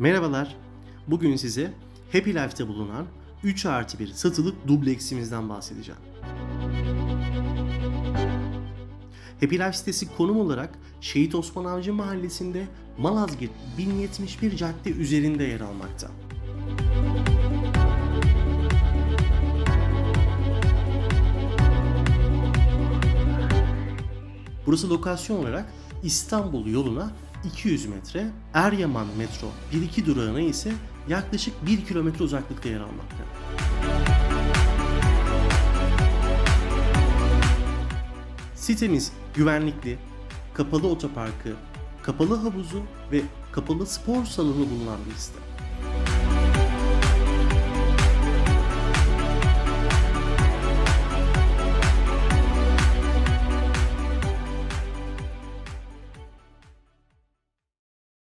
Merhabalar. Bugün size Happy Life'te bulunan 3 artı 1 satılık dubleksimizden bahsedeceğim. Happy Life sitesi konum olarak Şehit Osman Avcı Mahallesi'nde Malazgirt 1071 cadde üzerinde yer almakta. Burası lokasyon olarak İstanbul yoluna 200 metre, Eryaman metro 1-2 durağına ise yaklaşık 1 kilometre uzaklıkta yer almakta. Sitemiz güvenlikli, kapalı otoparkı, kapalı havuzu ve kapalı spor salonu bulunan bir site.